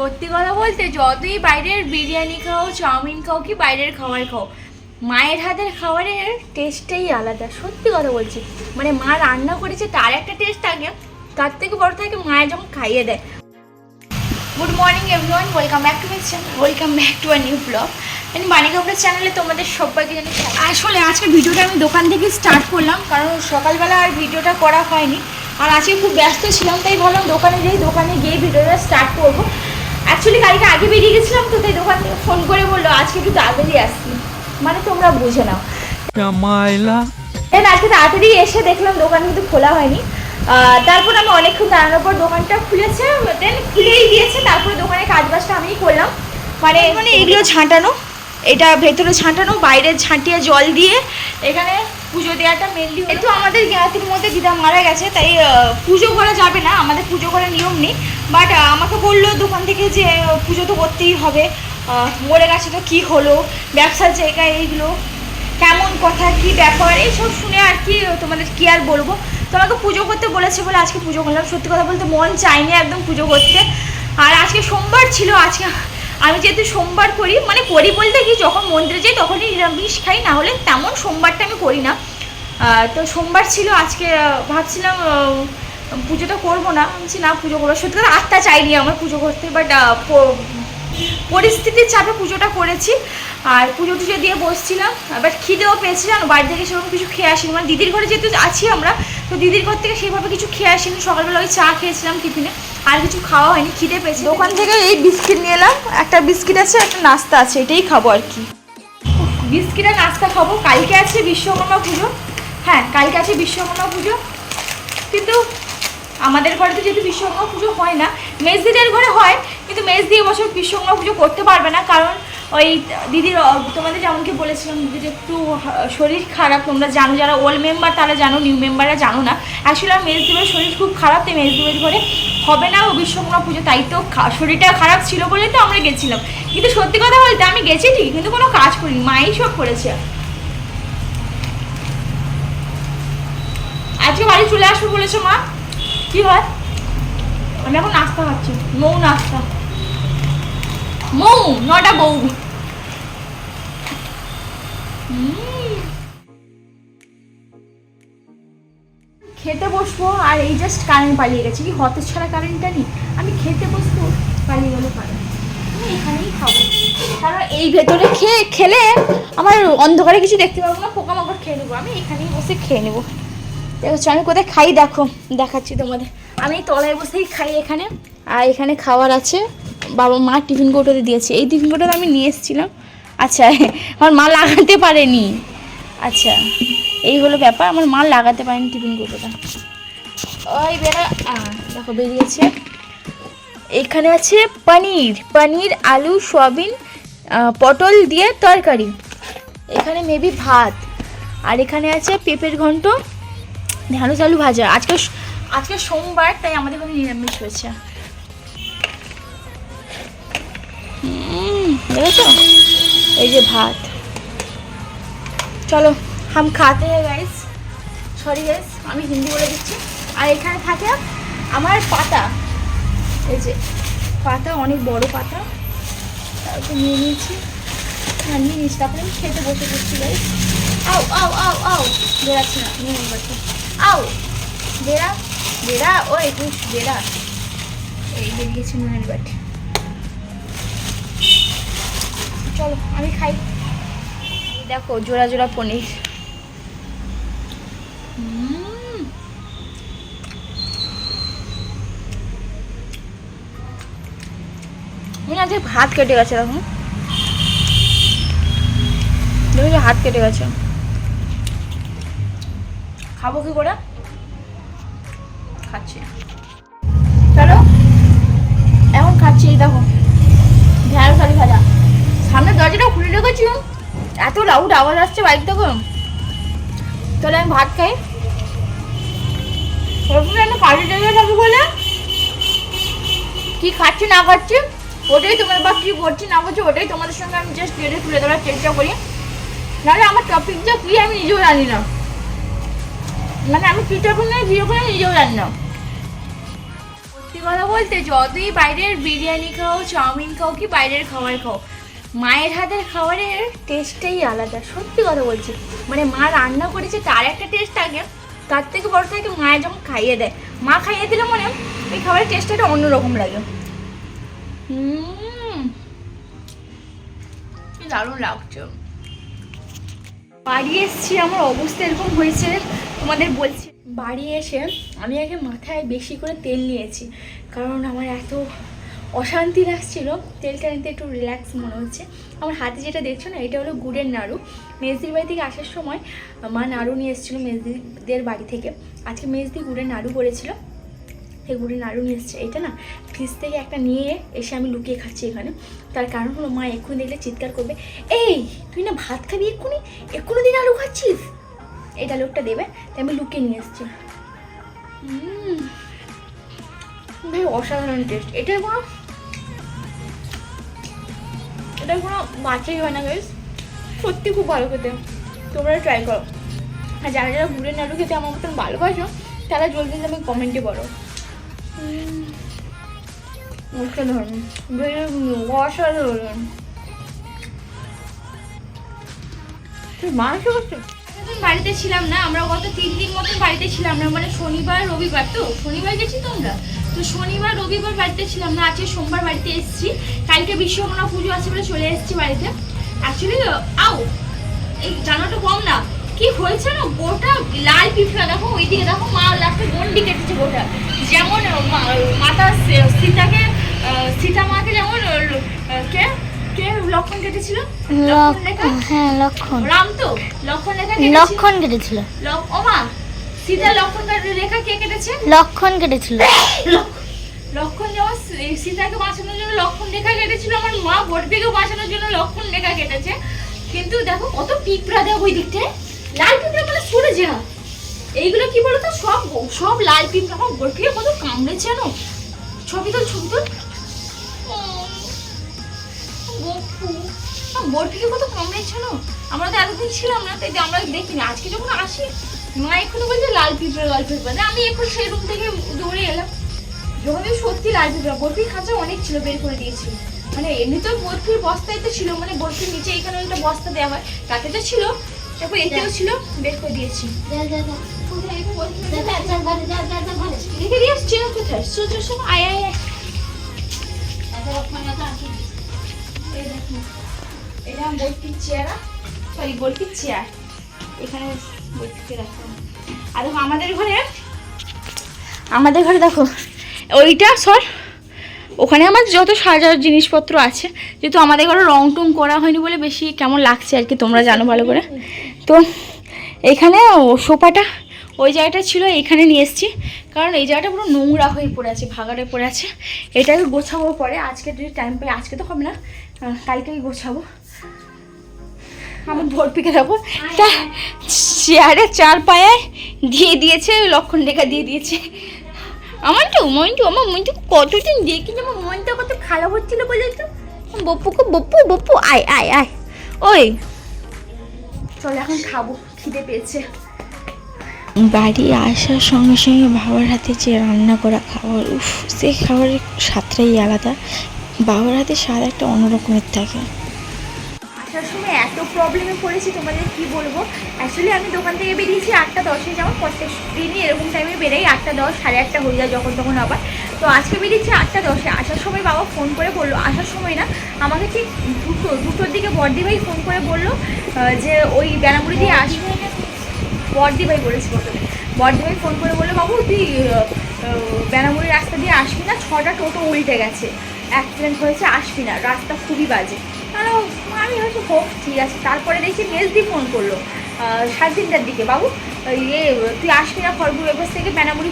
সত্যি কথা বলতে যতই বাইরের বিরিয়ানি খাও চাউমিন খাও কি বাইরের খাবার খাও মায়ের হাতের খাবারের টেস্টটাই আলাদা। সত্যি কথা বলছি। মানে মা রান্না করেছে তার একটা টেস্ট থাকে তার থেকে বড় থাকে মায়ের যখন খাইয়ে দেয়। Good morning everyone welcome back to my channel welcome back to our new blog আমি মানি কাপড়ের চ্যানেলে তোমাদের সবাইকে জানি আসলে আজকে ভিডিওটা আমি দোকান থেকে স্টার্ট করলাম কারণ সকালবেলা আর ভিডিওটা করা হয়নি। আর আজকে খুব ব্যস্ত ছিলাম তাই ভাবলাম দোকানে যাই দোকানে গিয়ে ভিডিওটা স্টার্ট করব। অ্যাকচুয়ালি কালকে আগে বেরিয়ে গেছিলাম তো তাই দোকান থেকে ফোন করে বলল আজকে একটু তাড়াতাড়ি আসছি। মানে তোমরা বুঝে নাও। আজকে তাড়াতাড়ি এসে দেখলাম দোকান কিন্তু খোলা হয়নি। আহ, তারপর আমি অনেকক্ষণ দাঁড়ানোর পর দোকানটা খুলেছে দেন খুলেই দিয়েছে তারপরে দোকানে কাজ বাজটা আমিই করলাম। মানে মানে এগুলো ছাঁটানো এটা ভেতরে ছাঁটানো বাইরে ছাঁটিয়ে জল দিয়ে এখানে পুজো দেওয়াটা মেনলি একটু আমাদের জ্ঞাতির মধ্যে দিদা মারা গেছে, তাই পুজো করা যাবে না, আমাদের পুজো করার নিয়ম নেই। বাট আমাকে বলল দোকান থেকে যে, পুজো তো করতেই হবে। মরে গেছে তো কী হলো ব্যবসার জায়গায় এইগুলো, কেমন কথা, কি ব্যাপার, এইসব শুনে আর কি তোমাদের কি আর বলব। তোমাকে পুজো করতে বলেছে বলে আজকে পুজো করলাম। সত্যি কথা বলতে মন চাইনি একদম পুজো করতে। আর আজকে সোমবার ছিল, আজকে আমি যেহেতু সোমবার করি মানে করি বলতে কি, যখন মন্দিরে যাই তখনই নিরামিষ খাই না হলে তেমন সোমবারটা আমি করি না। তো সোমবার ছিল আজকে ভাবছিলাম পুজোটা করব না। বলছি, না পুজো করব। সত্যি কথা আত্মা চাইনি আমার পুজো করতে বাট পরিস্থিতির চাপে পুজোটা করেছি। আর পুজো টুজো দিয়ে বসছিলাম বাট খিদেও পেয়েছিলাম বাড়ি থেকে সেরকম কিছু খেয়ে আসিনি। মানে দিদির ঘরে যেহেতু আছি আমরা তো দিদির ঘর থেকে সেইভাবে কিছু খেয়ে আসিনি। সকালবেলা ওই চা খেয়েছিলাম টিফিনে আর কিছু খাওয়া হয়নি খিদে পেয়েছি। দোকান থেকে এই বিস্কিট নিয়ে এলাম একটা বিস্কিট আছে একটা নাস্তা আছে এটাই খাব আর কি। বিস্কিট আর নাস্তা খাব। কালকে আছে বিশ্বকর্মা পুজো। হ্যাঁ কালকে আছে বিশ্বকর্মা পুজো। কিন্তু আমাদের ঘরে তো যেহেতু বিশ্বকর্মা পুজো হয় না, মেজদিদের ঘরে হয়, কিন্তু মেজদি এবছর বিশ্বকর্মা পুজো করতে পারবে না, কারণ ওই দিদির তোমাদের যেমন কি বলেছিলাম দিদির একটু শরীর খারাপ, তোমরা জানো যারা ওল্ড মেম্বার তারা জানো নিউ মেম্বাররা জানো না। অ্যাকচুয়ালি আমার মেজদিবের শরীর খুব খারাপ, তাই মেজদিবের ঘরে হবে না ও বিশ্বকর্মা পুজো, তাই তো শরীরটা খারাপ ছিল বলে তো আমরা গেছিলাম। কিন্তু সত্যি কথা বলতে আমি গেছি ঠিক কিন্তু কোনো কাজ করিনি, মাই সব করেছে। আজকে বাড়ি চলে আসব বলেছ মা। কি হয়? আমি এখন নাস্তা খাচ্ছি। মৌ নাস্তা। মৌ নটা বউ খেতে বসবো, আর এই জাস্ট কারেন্ট পালিয়ে গেছে। কি হতে ছাড়া কারেন্টটা নেই? আমি খেতে বসবো, পালিয়ে গেলো আমি এখানেই খাব। কারণ এই ভেতরে খেয়ে, খেলে আমার অন্ধকারে কিছু দেখতে পাবো না, পোকামাকড় খেয়ে নেব। আমি এখানেই বসে খেয়ে নেব। দেখছ আমি কোথায় খাই? দেখো, দেখাচ্ছি তোমাদের। আমি তলায় বসেই খাই এখানে। আর এখানে খাবার আছে। বাবা মা টিফিন কৌটোতে দিয়েছে। এই টিফিন কৌটোতে আমি নিয়ে এসেছিলাম। আচ্ছা আমার মা লাগাতে পারেনি। আচ্ছা এই হলো ব্যাপার। আমার মা লাগাতে পারেনি টিফিন কৌটোটা। ওই বেড়া দেখো, বেরিয়েছে। এখানে আছে পনির। পনির, আলু, সয়াবিন পটল দিয়ে তরকারি। এখানে মেবি ভাত। আর এখানে আছে পেঁপের ঘন্ট। ঢ্যাঁড়স আলু ভাজা। আজকে আজকে সোমবার, তাই আমাদের কোনো নিরামিষ হয়েছে। দেখেছ? এই যে ভাত। চলো, হাম খাতে গাইস সরি গাইস আমি হিন্দি বলে দিচ্ছি। আর এখানে থাকে আমার পাতা। এই যে, পাতা, অনেক বড় পাতা। তারপর নিয়ে নিয়েছি। হ্যাঁ নিয়ে নিয়েছি। তারপরে আমি খেতে বসে পড়ছি গাইস আও আও আও আও। বেড়াচ্ছে না, নিয়ে আও বেড়া বেড়া ও একুশ বেড়া। এই বেরিয়েছে নুনের বাটি চলো, আমি খাই। দেখো, জোড়া জোড়া পনির। মনে আছে কেটে গেছে, দেখো। দেখো হাত কেটে গেছে। খাব কি করে? খাচ্ছি। চলো। এখন খাচ্ছি, এই দেখো। ঢেঁড়স আলু ভাজা। সামনে দরজাটা খুলে রেখেছি এত লাউড আওয়াজ আসছে বাইক থেকে। তাহলে আমি ভাত খাই। বলে। কি খাচ্ছি, না খাচ্ছি, ওটাই তোমার বা কী করছি, না করছি, ওটাই তোমাদের সঙ্গে আমি জাস্ট গেলে তুলে ধরার চেষ্টা করি। নাহলে আমার টপিকটা কী আমি নিজেও জানি না। মানে আমি টপিক নিয়ে ভিডিও করে নিজেও জানি না। সত্যি কথা বলতে যতই বাইরের বিরিয়ানি খাও, চাউমিন খাও কি বাইরের খাবার খাও, মায়ের হাতের খাবারের টেস্টটাই আলাদা, সত্যি কথা বলছি। মানে মা রান্না করেছে, তার একটা টেস্ট থাকে, তার থেকে বড় থাকে মায়ের যখন খাইয়ে দেয়। মা খাইয়ে দিলে মনে ওই খাবারের টেস্টটা অন্যরকম লাগে। হুম। দারুণ লাগছে। বাড়ি এসছি, আমার অবস্থা এরকম হয়েছে, তোমাদের বলছি। বাড়ি এসে আমি আগে মাথায় বেশি করে তেল নিয়েছি, কারণ আমার এত অশান্তি লাগছিল, তেলটা নিতে একটু রিল্যাক্স মনে হচ্ছে। আমার হাতে যেটা দেখছ না, এটা হলো গুড়ের নাড়ু। মেজদির বাড়ি থেকে আসার সময় মা নাড়ু নিয়ে এসেছিল মেজদিদের বাড়ি থেকে। আজকে মেজদি গুড়ের নাড়ু করেছিল। গুড়ের নাড়ু নিয়ে এসছে। এটা না ফ্রিজ থেকে একটা নিয়ে এসে আমি লুকিয়ে খাচ্ছি এখানে। তার কারণ হলো মা এক্ষুনি দেখলে চিৎকার করবে, এই, তুই না ভাত খাবি এক্ষুনি? এক্ষুনি দিন আলু খাচ্ছিস? এটা লোকটা দেবে, তাই আমি লুকিয়ে নিয়ে এসছি। ভাই অসাধারণ টেস্ট এটার কোনো এটার কোনো বাচ্চাই হয় না গাইস সত্যি খুব ভালো খেতে। তোমরা ট্রাই করো। আর যারা যারা গুড়ের নাড়ু খেতে আমার মতন ভালোবাসো, তারা জলদি আমি কমেন্টে বলো। অসাধারণ অসাধারণ মাংস বাড়িতে ছিলাম না, আমরা গত তিন দিন মতন বাড়িতে ছিলাম না মানে শনিবার, রবিবার তো? শনিবার গেছি তো আমরা তো শনিবার, রবিবার বাড়িতে ছিলাম না, আজকে সোমবার বাড়িতে এসেছি। কালকে বিশ্বকর্মা পুজো আছে বলে চলে এসেছি বাড়িতে। অ্যাকচুয়ালি আও, এই জানাটা কম না, কি হয়েছে না গোটা লাল পিঁপড়া, দেখো, ওইদিকে দেখো মা লাস্টে গন্ডি কেটেছে গোটা। যেমন মা- মাতা সীতাকে সীতা মাকে যেমন কে কে লক্ষণ কেটেছিল? হ্যাঁ লক্ষণ। রাম তো? লক্ষণ কেটেছিল? লক্ষণ কেটেছিল। লক- ওমা সীতা লক্ষণ রেখা কে কেটেছে? লক্ষণ কেটেছিল। লক্ষ- লক্ষণ যেমন সীতাকে বাঁচানোর জন্য লক্ষণ রেখা কেটেছিল আমার মা বটবিকে বাঁচানোর জন্য লক্ষণ রেখা কেটেছে। কিন্তু দেখো কত পিঁপড়া দেখো ওই দিকটায়। লাল পিঁপড়া মানে সরে যা এইগুলো কি বলতো? সব সব লাল পিঁপড়া আমার বটবিকে কত কামড়েছে জানো ছবি তোল ছবি তোল। বরফিকে কত কামড়েছে না আমরা তো এতদিন ছিলাম না তাই আমরা দেখিনি। আজকে যখন আসি মা এখনও বলছে লাল পিঁপড়া লাল পিঁপড়া আমি এখন সেই রুম থেকে দৌড়ে এলাম। যখন আমি সত্যি লাল পিঁপড়া বরফির খাঁচা অনেক ছিল বের করে দিয়েছি। মানে এমনিতেও বরফির বস্তায় তো ছিল মানে বরফির নিচে এখানে একটা বস্তা দেওয়া হয় তাতে তো ছিল। তারপর এতেও ছিল বের করে দিয়েছি। আর আমাদের ঘরে আমাদের ঘরে দেখো ওইটা সর ওখানে আমার যত সাজার জিনিসপত্র আছে যেহেতু আমাদের ঘরে রং টং করা হয়নি বলে বেশি কেমন লাগছে আর কি তোমরা জানো ভালো করে। তো এখানে সোফাটা ওই জায়গাটা ছিল এখানে নিয়ে এসেছি। কারণ এই জায়গাটা পুরো নোংরা হয়ে পড়ে আছে ভাগাড়ে পড়ে আছে। এটাকে গোছাবো পরে আজকে যদি টাইম পাই আজকে তো হবে না আহ, কালকেই গোছাবো। আমার ভর্তিকে দেবো তা চেয়ারে চার পায়ায় দিয়ে দিয়েছে লক্ষণ রেখা দিয়ে দিয়েছে। আমার তো মন্টু আমার মন্টু কতদিন দেখি আমার মনটা কত খারাপ হচ্ছিল বলে তো? বপ্পুকে বপ্পু বপ্পু আয় আয় আয়। ওই চল এখন খাব খিদে পেয়েছে। বাড়ি আসার সঙ্গে সঙ্গে বাবার হাতে যে রান্না করা খাবার, উফ, সে খাবারের স্বাদটাই আলাদা। বাবার হাতে স্বাদ একটা অন্যরকমের থাকে। আসার সময় এত প্রবলেমে পড়েছি, তোমাদের কি বলব? অ্যাকচুয়ালি আমি দোকান থেকে বেরিয়েছি আটটা দশে যেমন প্রত্যেক দিনই এরকম টাইমে বেরোই, আটটা দশ, সাড়ে আটটা হয়ে যায় যখন তখন আবার। তো আজকে বেরিয়েছি আটটা দশে। আসার সময় বাবা ফোন করে বলল, আসার সময় না, আমাকে ঠিক দুটো, দুটোর দিকে বর্দি ভাই ফোন করে বলল যে ওই বেনামুড়ি দিয়ে আসবে। বর্দি ভাই বলেছি প্রথমে বর্দি ভাই ফোন করে বলল, বাবু, তুই বেনামুড়ি রাস্তা দিয়ে আসবি না? ছটা টোটো উল্টে গেছে। অ্যাক্সিডেন্ট হয়েছে, আসবি না। রাস্তা খুবই বাজে। তাহলে আমি হয়তো হোক, ঠিক আছে। তারপরে দেখি মেজদি ফোন করল সাড়ে তিনটার দিকে। বাবু ইয়ে তুই আসবি না খড়গুলো এবার থেকে? বেনামুড়ি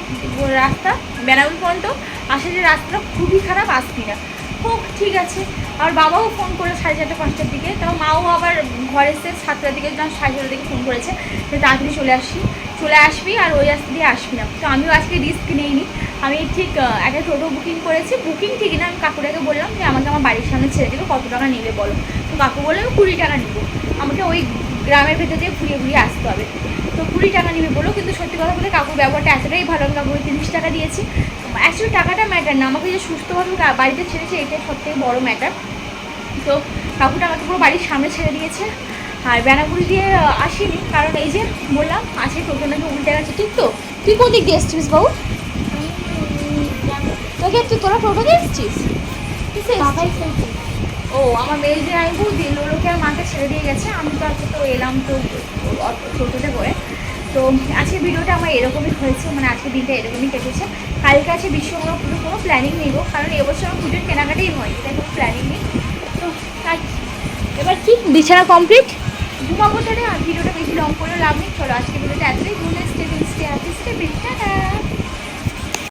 রাস্তা, বেনামুড়ি পর্যন্ত? আসে যে রাস্তাটা খুবই খারাপ, আসবি না। হোক, ঠিক আছে। আর বাবাও ফোন করল সাড়ে চারটে, পাঁচটার দিকে। তারপর মাও আবার ঘরে এসে সাতটার দিকে না সাড়ে ছটার দিকে ফোন করেছে। যে তাড়াতাড়ি চলে আসি। চলে আসবি আর ওই রাস্তা দিয়ে আসবি না। তো আমিও আজকে রিস্ক নিইনি। আমি ঠিক একটা টোটো বুকিং করেছি। বুকিং ঠিকই না, আমি কাকুটাকে বললাম যে, আমাকে আমার বাড়ির সামনে ছেড়ে দেবে, কত টাকা নেবে বলো? তো কাকু বলল, আমি কুড়ি টাকা নেব। আমাকে ওই গ্রামের ভেতর দিয়ে ঘুরিয়ে ঘুরিয়ে আসতে হবে। তো কুড়ি টাকা নেবে বলো, কিন্তু সত্যি কথা বলে কাকুর ব্যবহারটা এতটাই ভালো, আমি কাকুকে তিরিশ টাকা দিয়েছি। অ্যাকচুয়ালি টাকাটা ম্যাটার না। আমাকে যে সুস্থভাবে বাড়িতে ছেড়েছে এটাই সব থেকে বড় ম্যাটার তো কাকুটা আমাকে পুরো বাড়ির সামনে ছেড়ে দিয়েছে। আর বেনাগুড়ি দিয়ে আসিনি। কারণ এই যে বললাম আজকে টোটো নাকি উল্টে গেছে। ঠিক তো? তুই কোন দিক দিয়ে এসছিস বাবু? তোকে তুই তোরা টোটো দিয়ে এসছিস? ও আমার মেয়ে যে আমি বুঝি লোলোকে আর মাকে ছেড়ে দিয়ে গেছে। আমি তো আজকে তো এলাম তো টোটোতে করে। তো আজকে ভিডিওটা আমার এরকমই হয়েছে মানে আজকে দিনটা এরকমই কেটেছে। কালকে আছে বিশ্বকর্মা পুজো, কোনো প্ল্যানিং নেব কারণ এবছর আমার পুজোর কেনাকাটাই হয়নি, তাই কোনো প্ল্যানিং নেই। তো এবার কি বিছানা কমপ্লিট ঘুমাবো তাহলে ভিডিওটা বেশি লং করে লাভ নেই, চলো আজকে ভিডিওটা এতটাই ঘুরে স্টে স্টে আছে স্টেপ টাটা।